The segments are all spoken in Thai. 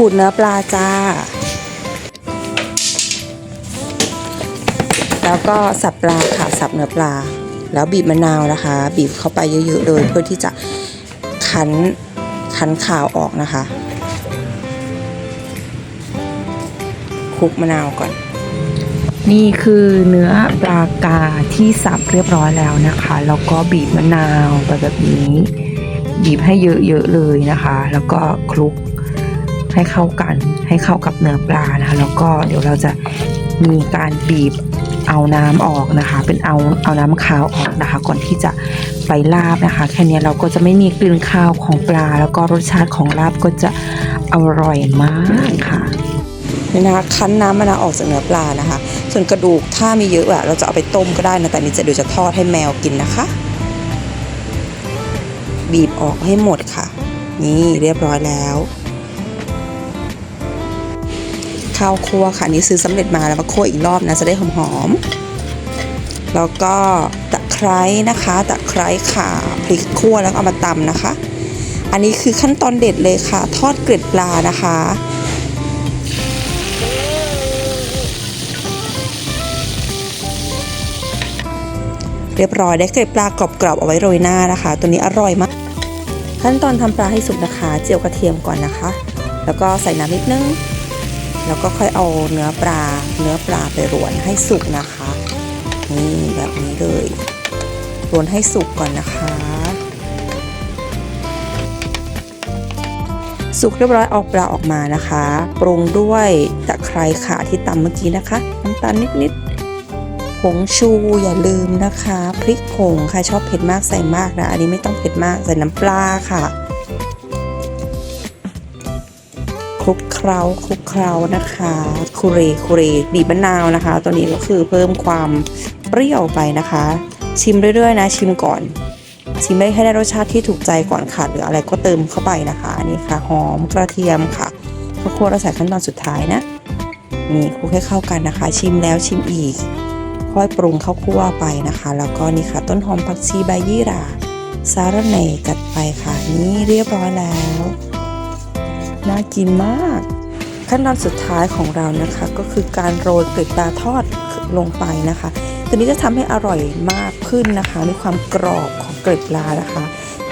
ขูดเนื้อปลาจ้า แล้วก็สับปลาค่ะสับเนื้อปลา แล้วบีบมะนาวนะคะ บีบเข้าไปเยอะๆเลยเพื่อที่จะคั้นคั้นขาวออกนะคะคลุกมะนาวก่อน นี่คือเนื้อปลากาที่สับเรียบร้อยแล้วนะคะ แล้วก็บีบมะนาวแบบนี้ บีบให้เยอะๆเลยนะคะ แล้วก็คลุก ให้เข้ากันให้เข้ากับเนื้อปลานะคะแล้วก็เดี๋ยวเราจะมีการบีบเอาน้ำออกนะคะ เป็นเอาเอาน้ำขาวออกนะคะ ก่อนที่จะไปลาบนะคะ แค่นี้เราก็จะไม่มีกลิ่นคาวของปลา แล้วก็รสชาติของลาบก็จะอร่อยมากค่ะนี่นะคะคั้นน้ำมะนาวออกจากเนื้อปลานะคะ ส่วนกระดูกถ้ามีเยอะอะเราจะเอาไปต้มก็ได้นะแต่นี่จะเดี๋ยวจะทอดให้แมวกินนะคะ บีบออกให้หมดค่ะ นี่เรียบร้อยแล้ว ข้าวคั่วค่ะนี่ซื้อสำเร็จมาแล้วมาคั่วอีกรอบนะจะได้หอมๆแล้วก็ตะไคร้นะคะตะไคร้ข่าพริกคั่วแล้วเอามาตำนะคะ อันนี้คือขั้นตอนเด็ดเลยค่ะ ทอดเกล็ดปลานะคะเรียบร้อยได้เกล็ดปลากรอบๆเอาไว้โรยหน้านะคะ ตัวนี้อร่อยมาก ขั้นตอนทำปลาให้สุกนะคะ เจียวกระเทียมก่อนนะคะ แล้วก็ใส่น้ำนิดนึง แล้วก็ค่อยเอาเนื้อปลาเนื้อปลาไปรวนให้สุกนะคะนี่แบบนี้เลยรวนให้สุกก่อนนะคะ สุกเรียบร้อยเอาปลาออกมานะคะ ปรุงด้วยตะไคร้ขาที่ตำเมื่อกี้นะคะน้ำตาลนิดๆผงชูอย่าลืมนะคะ พริกผงค่ะชอบเผ็ดมากใส่มากนะ อันนี้ไม่ต้องเผ็ดมากใส่น้ำปลาค่ะ ลุกเคล้าคลุกเคล้านะคะคุเรคุเรบีบมะนาวนะคะ ตัวนี้ก็คือเพิ่มความเปรี้ยวไปนะคะ ชิมเรื่อยๆนะ ชิมก่อน ชิมไม่ให้ได้รสชาติที่ถูกใจก่อนค่ะหรืออะไรก็เติมเข้าไปนะคะนี่ค่ะหอมกระเทียมค่ะข้าวคั่วเราใส่ขั้นตอนสุดท้ายนะนี่คลุกให้เข้ากันนะคะ ชิมแล้วชิมอีก ค่อยปรุงข้าวคั่วไปนะคะ แล้วก็นี่ค่ะต้นหอมผักชีใบยี่หร่าสาระเนจัดไปค่ะ นี่เรียบร้อยแล้ว น่ากินมาก ขั้นตอนสุดท้ายของเรานะคะ ก็คือการโรยเกล็ดปลาทอดลงไปนะคะตัวนี้จะทำให้อร่อยมากขึ้นนะคะ มีความกรอบของเกล็ดปลานะคะ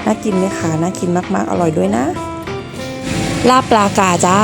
น่ากินไหมคะน่ากินมากๆอร่อยด้วยนะ ลาบปลากาจ้า